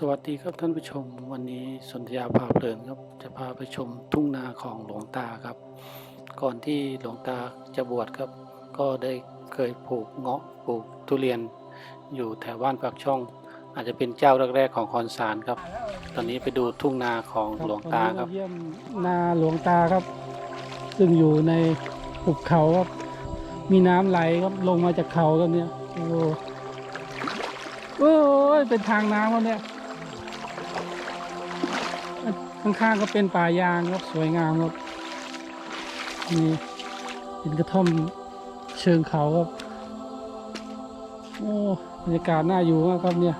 สวัสดีครับท่านผู้ชม วันนี้สนธยาพาเพลินครับจะพาไปชมทุ่งนาของหลวงตาครับ ก่อนที่หลวงตาจะบวชครับ ก็ได้เคยปลูกเงาะปลูกทุเรียน อยู่แถวบ้านปากช่อง อาจจะเป็นเจ้าแรกๆของคอนสารครับ ตอนนี้ไปดูทุ่งนาของหลวงตาครับเยี่ยมนาหลวงตาครับ ซึ่งอยู่ในหุบเขาครับมีน้ำไหลครับลงมาจากเขาครับเนี่ยโอ้โหโอ้ยเป็นทางน้ำครับเนี่ย ข้างๆก็เป็นป่ายางครับสวยงามครับนี่เป็นกระท่อมเชิงเขาครับโอ้บรรยากาศน่าอยู่มากครับเนี่ย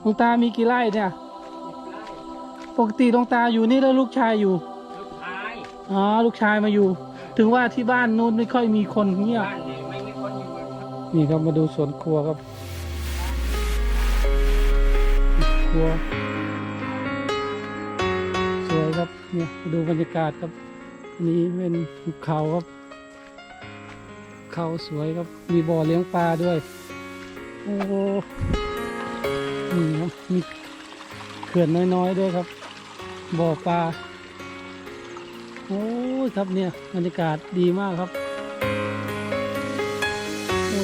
หลวงตามีกี่ไร่เนี่ยปกติหลวงตาอยู่นี่แล้วลูกชายอยู่ลูกชายอ๋อลูกชายมาอยู่ ถึงว่าที่บ้านนู้นไม่ค่อยมีคนเงียบบ้านนี้ไม่มีคนอยู่ครับนี่ครับมาดูสวนครัวครับครัวส วยครับเนี่ยดูบรรยากาศครับนี้เป็นภูเขาครับ เขาสวยครับ มีบ่อเลี้ยงปลาด้วย โอ้โหนี่ครับมีเขื่อนน้อยๆด้วยครับ บ่อปลา โอ้ยครับเนี่ยบรรยากาศดีมากครับ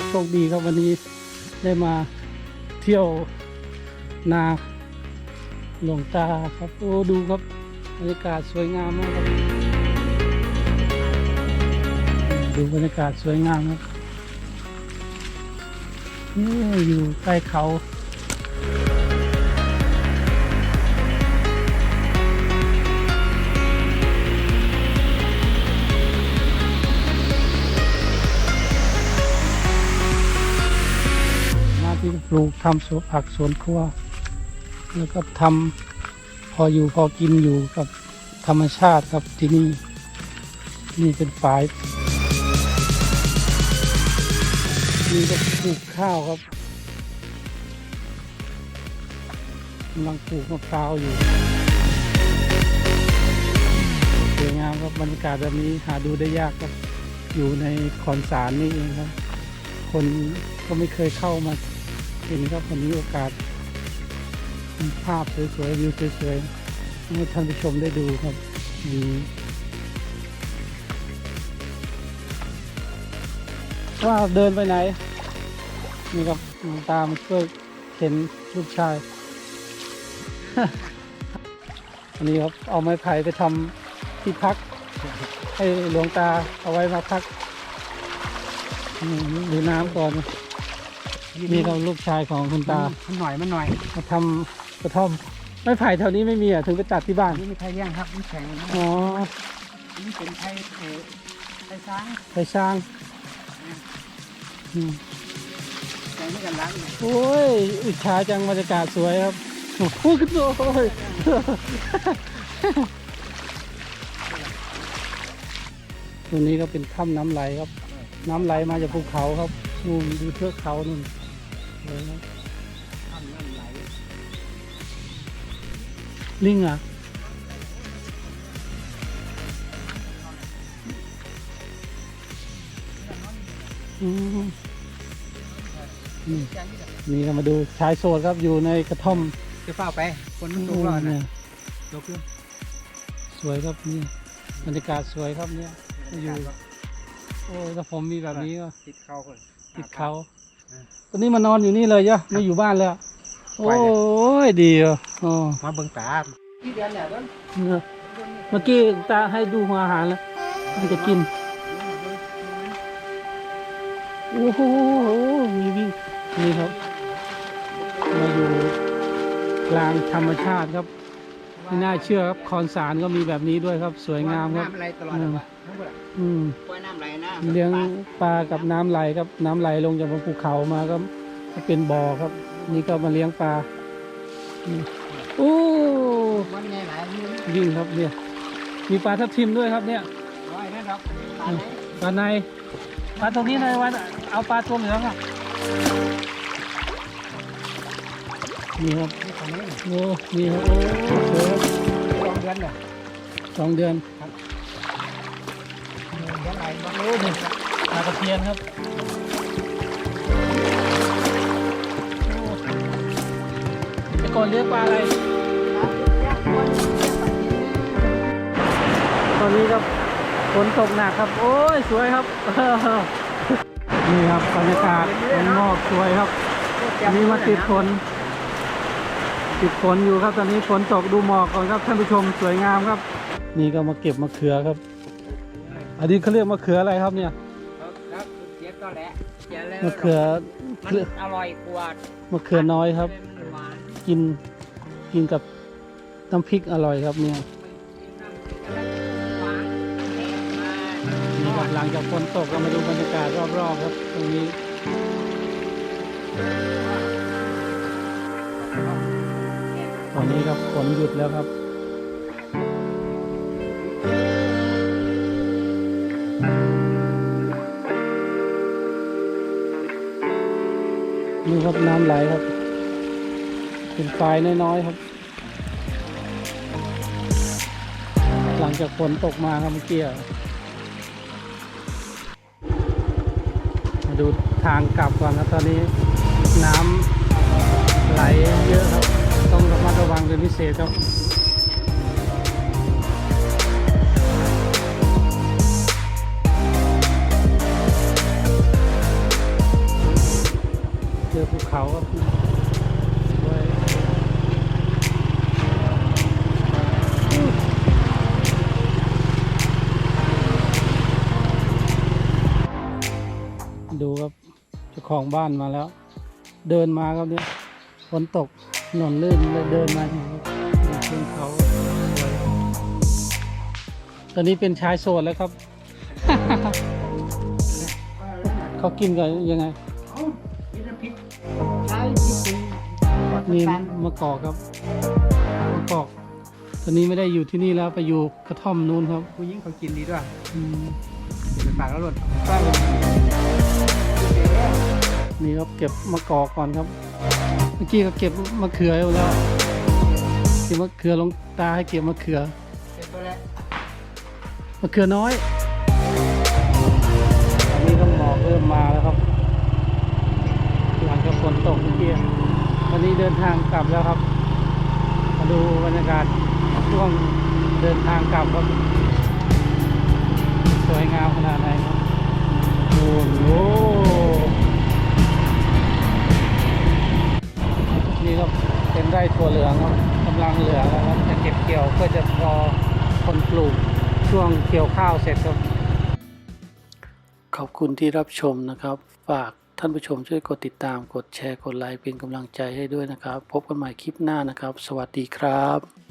โชคดีครับวันนี้ได้มาเที่ยวนาหลวงตาครับ โอ้ดูครับ บรรยากาศสวยงามมากครับดูบรรยากาศสวยงามครับนี่อยู่ใต้เขามาที่ปลูกทำสวนผักสวนครัว แล้วก็ทำ ออยู่พอกินอยู่กับธรรมชาติครับที่นี่ นี่เป็นฝายนี่ก็ปลูกข้าวครับกำลังปลูกมะพร้าวอยู่สวยงามครับบรรยากาศแบบนี้หาดูได้ยากครับ อยู่ในคอนสารนี่เองครับ คนก็ไม่เคยเข้ามาเห็นครับวันนี้โอกาส มีภาพสวยๆวิวสวยๆให้ท่านผู้ชมได้ดูครับดีว่าเดินไปไหน นี่ครับหลวงตามมาช่วยเข็นลูกชาย อันนี้ครับเอาไม้ไผ่ไปทำที่พัก ให้หลวงตาเอาไว้มาพักอืมดูน้ำก่อน นี่เราลูกชายของคุณตา มันหน่อยมันหน่อยมาทำ กระท่อมไม้ไผ่แถวนี้ไม่มีอะถึงไปตัดที่บ้าน นี่มีไทยเลี้ยงครับมันแข็งอ๋อนี่เป็นไทยเออไทยช้างไปสร้างอืมแต่ไม่กันล้างเนี่ยโอ้ยอิจฉาจังบรรยากาศสวยครับโอ้โหขึ้นโอ้ยตรงนี้ก็เป็นถ้ำน้ำไหลครับ น้ำไหลมาจากภูเขาครับนู่นดูเทือกเขานู่นสวยครับ ลิงอะอืมนี่นี่เรามาดูชายโสดครับอยู่ในกระท่อมจะเฝ้าไป คนมันตกรอดเนี่นะยตกขึ้นสวยครับนี่บรรยากาศสวยครับเนี่ยอยู่โอ้ยถ้าผมมีแบบนี้ก็ติดเข้าคนติดเขาตอนนี้มานอนอยู่นี่เลยยะไม่อยู่บ้านแล้ว โอ้ยดีอะอ๋อมาเบิ่งตาที่เดือนเนี่ยต้นเนี่ยเมื่อกี้ตาให้ดูหัวอาหารแล้วมันจะกินโอ้โหมีวิ่งนี่ครับมาอยู่กลางธรรมชาติครับไม่น่าเชื่อครับคอนสารก็มีแบบนี้ด้วยครับ สวยงามครับน้ำไหลตลอดเลยว่ะทั้งหมดอะอืมปล่อยน้ำไหลนะเลี้ยงปลากับน้ำไหลครับน้ำไหลลงจากบนภูเขามาก็ก็เป็นบ่อครับ นี่ก็มาเลี้ยงปลาอืมโอ้มันไงไหลนี่ยิ่งครับเนี่ยมีปลาทับทิมด้วยครับเนี่ยร้อยนะครับตาไหนปลาในปลาตรงนี้ในวันเอาปลาตัวเหลืองอะนี่ครับนี่ตรงนี้โอ้นี่ครับโอ้สวยครับสองเดือนเนี่ยสองเดือนเดือนไหลบ้างโอ้นี่ปลาตะเพียนครับ นเลี้ยงปลาอะไร ตอนนี้ครับฝนตกหนักครับ โอ้ยสวยครับ นี่ครับบรรยากาศฝนหมอกสวยครับอันนี้มาติดฝนติดฝนอยู่ครับตอนนี้ฝนตกดูหมอกก่อนครับท่านผู้ชมสวยงามครับ นี่ก็มาเก็บมะเขือครับ อันนี้เขาเรียกมะเขืออะไรครับเนี่ยครับเดี๋ยวก็แหละเดี๋ยวแล้วมะเขือมันอร่อยกว่ามะเขือน้อยครับมันหวาน กินกินกับน้ำพริกอร่อยครับเนี่ยนี่ครับหลังจากฝนตกเรามาดูบรรยากาศรอบๆครับ ตรงนี้ตอนนี้ครับฝนหยุดแล้วครับนี่ครับน้ำไหลครับ เป็นไฟน้อยๆครับ หลังจากฝนตกมาครับเมื่อกี้มาดูทางกลับก่อนครับตอนนี้น้ำไหลเยอะครับ ต้องระมัดระวังเป็นพิเศษครับเจอภูเขาครับ ของบ้านมาแล้ว เดินมาครับเนี่ยฝนตกถนนลื่นเลยเดินมาถึงครับขึ้นเขาสวยตอนนี้เป็นชายโสดแล้วครับ เขากินกันยังไงเอ้านี่น้ำพริกใช้พริกสีนี่ปันมะกอกครับมะกอก ตอนนี้ไม่ได้อยู่ที่นี่แล้วไปอยู่กระท่อมนู้นครับผู้หญิงเขากินดีด้วยอืมเดี๋ยวไปฝากแล้วหล่น นี่ครับเก็บมะกอกก่อนครับ เมื่อกี้ก็เก็บมะเขืออยู่แล้วเก็บมะเขือลงตาให้เก็บมะเขือเสร็จไปแล้วมะเขือน้อยอันนี้ก็หมอกเริ่มมาแล้วครับ หลังจากฝนตกเมื่อกี้วันนี้เดินทางกลับแล้วครับ มาดูบรรยากาศช่วงเดินทางกลับครับ สวยงามขนาดไหนครับโอ้โห นี่ครับเป็นไร่ถั่วเหลืองครับกำลังเหลืองแล้วครับจะเก็บเกี่ยวเพื่อจะรอคนปลูกช่วงเกี่ยวข้าวเสร็จครับ ขอบคุณที่รับชมนะครับ ฝากท่านผู้ชมช่วยกดติดตาม กดแชร์ กดไลค์เป็นกำลังใจให้ด้วยนะครับ พบกันใหม่คลิปหน้านะครับ สวัสดีครับ